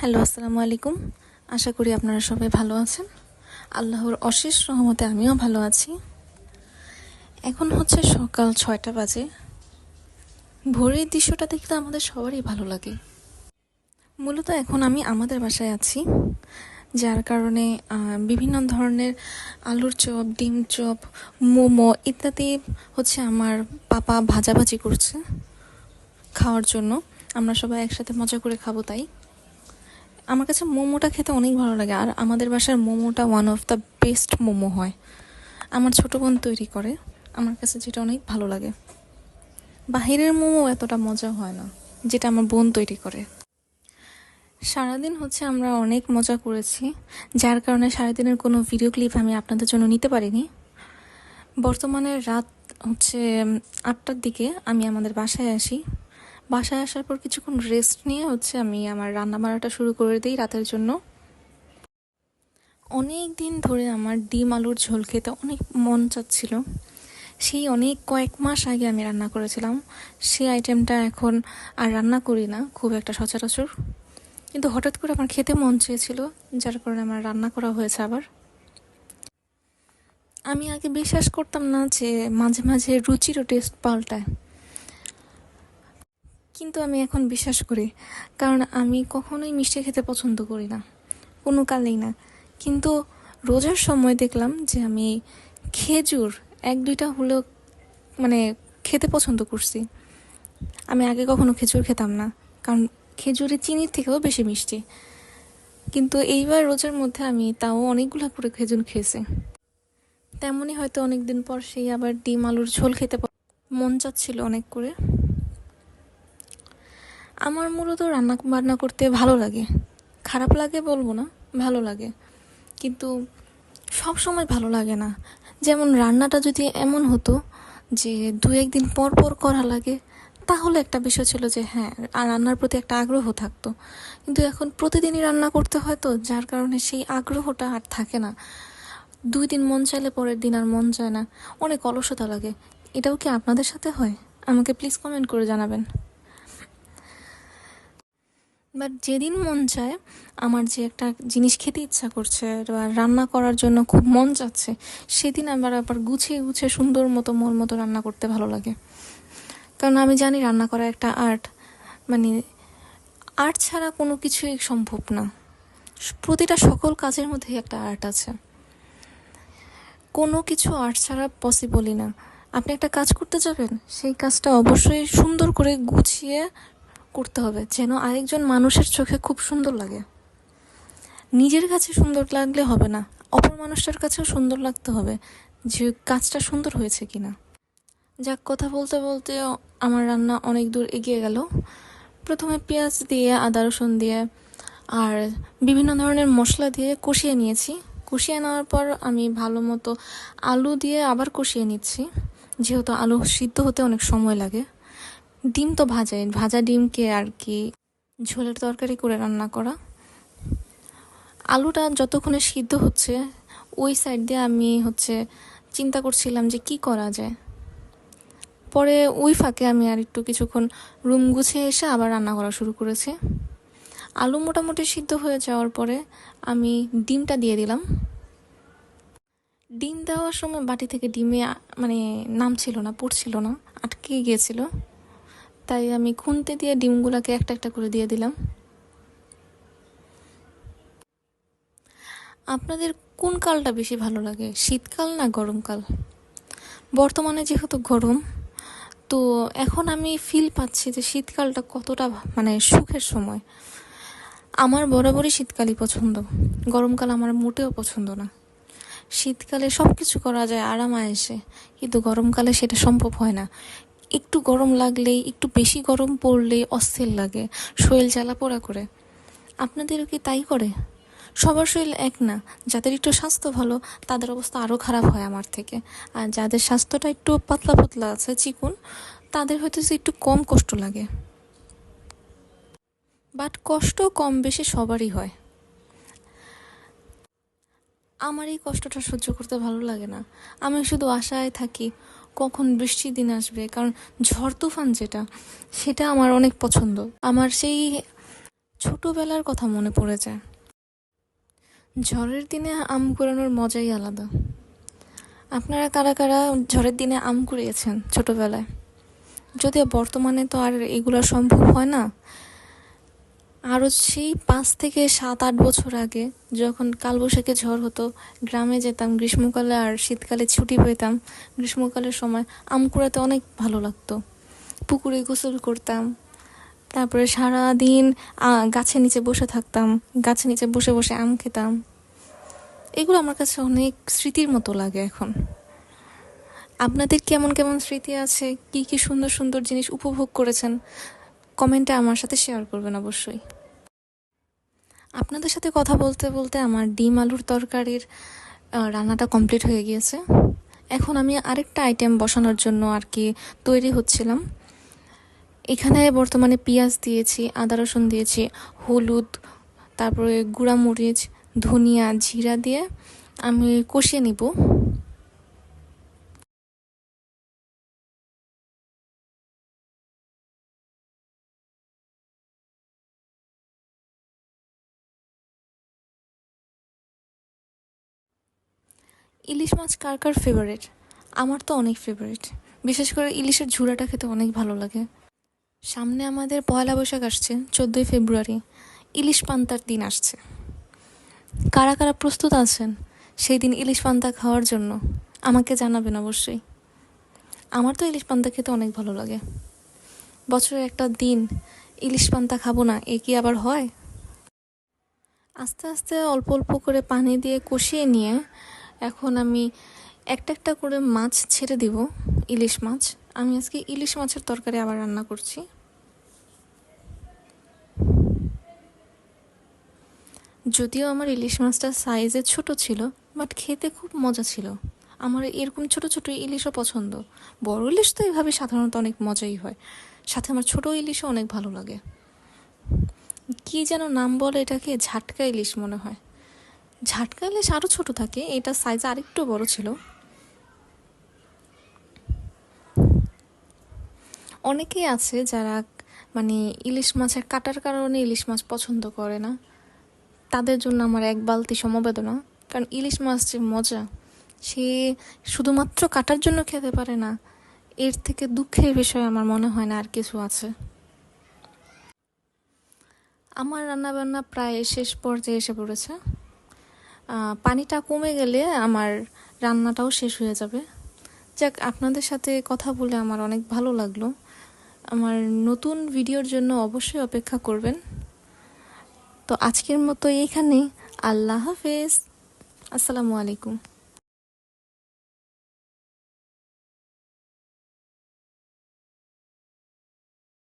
Hello, আসসালামু আলাইকুম। আশা করি আপনারা সবাই ভালো আছেন। আল্লাহর অশেষ রহমতে আমিও ভালো আছি। এখন হচ্ছে সকাল ছয়টা বাজে। ভোরের দৃশ্যটা দেখতে আমাদের সবারই ভালো লাগে। মূলত এখন আমি আমাদের বাসায় আছি, যার কারণে বিভিন্ন ধরনের আলুর চপ, ডিম চপ, মোমো ইত্যাদি হচ্ছে আমার পাপা ভাজাভাজি করছে খাওয়ার জন্য। আমরা সবাই একসাথে মজা করে খাব তাই। আমার কাছে মোমোটা খেতে অনেক ভালো লাগে, আর আমাদের বাসার মোমোটা one of the best momo হয়। আমার ছোট বোন তৈরি করে, আমার কাছে যেটা অনেক ভালো লাগে। বাহিরের মোমো এতটা মজা হয় না, যেটা আমার বোন তৈরি করে। সারাদিন হচ্ছে আমরা অনেক মজা করেছি, যার কারণে সারাদিনের কোনো ভিডিও ক্লিপ আমি আপনাদের জন্য নিতে পারিনি। বর্তমানে রাত হচ্ছে আটটার দিকে আমি আমাদের বাসায় আসি। বাসায় আসার পর কিছুক্ষণ রেস্ট নিয়ে হচ্ছে আমি আমার রান্না বান্নাটা শুরু করে দিই রাতের জন্য। অনেক দিন ধরে আমার ডিম আলুর ঝোল খেতে অনেক মন চাচ্ছিল। সেই অনেক কয়েক মাস আগে আমি রান্না করেছিলাম। সেই আইটেমটা এখন আর রান্না করি না, খুব একটা সচরাচর। কিন্তু হঠাৎ করে আমার খেতে মন চেয়েছিল, যার কারণে আমার রান্না করা হয়েছে আবার। আমি আগে বিশ্বাস করতাম না যে মাঝে মাঝে রুচিরও টেস্ট পাল্টায়। কিন্তু আমি এখন বিশ্বাস করি, কারণ আমি কখনোই মিষ্টি খেতে পছন্দ করি না, কোনো কালেই না। কিন্তু রোজার সময় দেখলাম যে আমি খেজুর এক দুইটা হলেও মানে খেতে পছন্দ করছি। আমি আগে কখনো খেজুর খেতাম না, কারণ খেজুরে চিনির থেকেও বেশি মিষ্টি। কিন্তু এইবার রোজার মধ্যে আমি তাও অনেকগুলো করে খেজুর খেয়েছি। তেমনই হয়তো অনেকদিন পর সেই আবার ডিম আলুর ঝোল খেতে মন চাচ্ছিল অনেক করে। আমার মূলত রান্না বান্না করতে ভালো লাগে। খারাপ লাগে বলব না, ভালো লাগে। কিন্তু সব সময় ভালো লাগে না। যেমন রান্নাটা যদি এমন হতো যে দু একদিন পর পর করা লাগে, তাহলে একটা বিষয় ছিল যে হ্যাঁ আর রান্নার প্রতি একটা আগ্রহ থাকতো। কিন্তু এখন প্রতিদিনই রান্না করতে হয় তো, যার কারণে সেই আগ্রহটা আর থাকে না। দুই দিন মন চাইলে পরের দিন আর মন চায় না। অনেক অলসতা লাগে। এটাও কি আপনাদের সাথে হয়? আমাকে প্লিজ কমেন্ট করে জানাবেন। বাট যেদিন মন চায়, আমার যে একটা জিনিস খেতে ইচ্ছা করছে, বা রান্না করার জন্য খুব মন চাচ্ছে, সেদিন আবার আবার গুছিয়ে গুছিয়ে সুন্দর মতো মন মতো রান্না করতে ভালো লাগে। কারণ আমি জানি রান্না করা একটা আর্ট মানে আর্ট ছাড়া কোনো কিছুই সম্ভব না। প্রতিটা সকল কাজের মধ্যেই একটা আর্ট আছে। কোনো কিছু আর্ট ছাড়া পসিবলই না। আপনি একটা কাজ করতে যাবেন, সেই কাজটা অবশ্যই সুন্দর করে গুছিয়ে করতে হবে, যেন আরেকজন মানুষের চোখে খুব সুন্দর লাগে। নিজের কাছে সুন্দর লাগলে হবে না, অপর মানুষটার কাছেও সুন্দর লাগতে হবে, যে কাজটা সুন্দর হয়েছে কিনা। যাক, কথা বলতে বলতে আমার রান্না অনেক দূর এগিয়ে গেল। প্রথমে পেঁয়াজ দিয়ে, আদা রসুন দিয়ে, আর বিভিন্ন ধরনের মশলা দিয়ে কষিয়ে নিয়েছি। কষিয়ে নেওয়ার পর আমি ভালো মতো আলু দিয়ে আবার কষিয়ে নিচ্ছি। যেহেতু আলু সিদ্ধ হতে অনেক সময় লাগে। ডিম তো ভাজাই, ভাজা ডিমকে আর কি ঝোলের তরকারি করে রান্না করা। আলুটা যতক্ষণে সিদ্ধ হচ্ছে, ওই সাইড দিয়ে আমি হচ্ছে চিন্তা করছিলাম যে কি করা যায়। পরে ওই ফাঁকে আমি আর একটু কিছুক্ষণ রুম গুছিয়ে এসে আবার রান্না করা শুরু করেছি। আলু মোটামুটি সিদ্ধ হয়ে যাওয়ার পরে আমি ডিমটা দিয়ে দিলাম। ডিম দেওয়ার সময় বাটি থেকে ডিমে মানে নামছিল না, পড়ছিল না, আটকে গিয়েছিল। তাই আমি খুন্তি দিয়ে ডিমগুলোকে একটা একটা করে দিয়ে দিলাম। আপনাদের কোন কালটা বেশি ভালো লাগে, শীতকাল না গরমকাল? বর্তমানে যেহেতু গরম, তো এখন আমি ফিল পাচ্ছি যে শীতকালটা কতটা মানে সুখের সময়। আমার বরাবরই শীতকালই পছন্দ, গরমকাল আমার মোটেও পছন্দ না। শীতকালে সব কিছু করা যায় আরাম এসে কিন্তু গরমকালে সেটা সম্ভব হয় না। একটু গরম লাগলেই একটু বেশি গরম পড়লেই অস্থির লাগে। শরীর জ্বালা পোড়া করে। আপনাদেরও কি তাই করে? সবার শরীর এক না। যাদের একটু স্বাস্থ্য ভালো, তাদের অবস্থা আরও খারাপ হয় আমার থেকে। আর যাদের স্বাস্থ্যটা একটু পাতলা পাতলা আছে, চিকুন, তাদের হয়তো একটু কম কষ্ট লাগে। বাট কষ্ট কম বেশি সবারই হয়। আমার এই কষ্টটা সহ্য করতে ভালো লাগে না। আমি শুধু আশায় থাকি কখন বৃষ্টির দিন আসবে, কারণ ঝড় তুফান যেটা, সেটা আমার অনেক পছন্দ। আমার সেই ছোটবেলার কথা মনে পড়ে যায়। ঝড়ের দিনে আম কুড়ানোর মজাই আলাদা। আপনারা কারা কারা ঝড়ের দিনে আম কুড়িয়েছেন ছোটবেলায়? যদিও বর্তমানে তো আর এগুলো সম্ভব হয় না আরও সেই পাঁচ থেকে সাত, আট বছর আগে যখন কালবৈশাখী ঝড় হতো, গ্রামে যেতাম, গ্রীষ্মকালে আর শীতকালে ছুটি পেতাম। গ্রীষ্মকালের সময় আম কুড়াতে অনেক ভালো লাগতো। পুকুরে গোসল করতাম। তারপরে সারা দিন গাছের নিচে বসে থাকতাম। গাছের নিচে বসে বসে আম খেতাম। এগুলো আমার কাছে অনেক স্মৃতির মতো লাগে এখন। আপনাদের কেমন কেমন স্মৃতি আছে? কি কি সুন্দর সুন্দর জিনিস উপভোগ করেছেন? কমেন্টে আমার সাথে শেয়ার করবেন অবশ্যই। আপনাদের সাথে কথা বলতে বলতে আমার ডিম আলুর তরকারির রান্নাটা কমপ্লিট হয়ে গিয়েছে। এখন আমি আরেকটা আইটেম বসানোর জন্য আর কি তৈরি হচ্ছিলাম। এখানে বর্তমানে পেঁয়াজ দিয়েছি, আদা রসুন দিয়েছি, হলুদ, তারপরে গুঁড়া মরিচ ধনিয়া, জিরা দিয়ে আমি কষিয়ে নিব। ইলিশ মাছ কার কার ফেভারিট আমার তো অনেক ফেভারিট বিশেষ করে ইলিশের ঝুড়াটা খেতে অনেক ভালো লাগে। সামনে আমাদের পয়লা বৈশাখ আসছে, চোদ্দোই ফেব্রুয়ারি। ইলিশ পান্তার দিন আসছে। কারা কারা প্রস্তুত আছেন সেই দিন ইলিশ পান্তা খাওয়ার জন্য? আমাকে জানাবেন অবশ্যই। আমার তো ইলিশ পান্তা খেতে অনেক ভালো লাগে। বছরের একটা দিন ইলিশ পান্তা খাব না, এ কি আবার হয়? আস্তে আস্তে অল্প অল্প করে পানি দিয়ে কষিয়ে নিয়ে এখন আমি একটা একটা করে মাছ ছেড়ে দিব, ইলিশ মাছ। আমি আজকে ইলিশ মাছের তরকারি আবার রান্না করছি। যদিও আমার ইলিশ মাছটা সাইজে ছোট ছিল, বাট খেতে খুব মজা ছিল। আমার এরকম ছোট ছোট ইলিশও পছন্দ। বড় ইলিশ তো এইভাবে সাধারণত অনেক মজাই হয়। সাথে আমার ছোট ইলিশও অনেক ভালো লাগে। কি যেন নাম বলে এটাকে? ঝাটকা ইলিশ মনে হয়। ঝাটকা ইলিশ আরও ছোট থাকে, এটা সাইজ আরেকটু বড় ছিল। অনেকেই আছে যারা মানে ইলিশ মাছের কাটার কারণে ইলিশ মাছ পছন্দ করে না। তাদের জন্য আমার এক বালতি সমবেদনা, কারণ ইলিশ মাছ যে মজা, সে শুধুমাত্র কাটার জন্য খেতে পারে না, এর থেকে দুঃখের বিষয় আমার মনে হয় না আর কিছু আছে। আমার রান্নাবান্না প্রায় শেষ পর্যায়ে এসে পড়েছে। পানিটা কমে গেলে আমার রান্নাটাও শেষ হয়ে যাবে। যাক, আপনাদের সাথে কথা বলে আমার অনেক ভালো লাগল। আমার নতুন ভিডিওর জন্য অবশ্যই অপেক্ষা করবেন। তো আজকের মতো এইখানেই। আল্লাহ হাফেজ। আসসালামু আলাইকুম।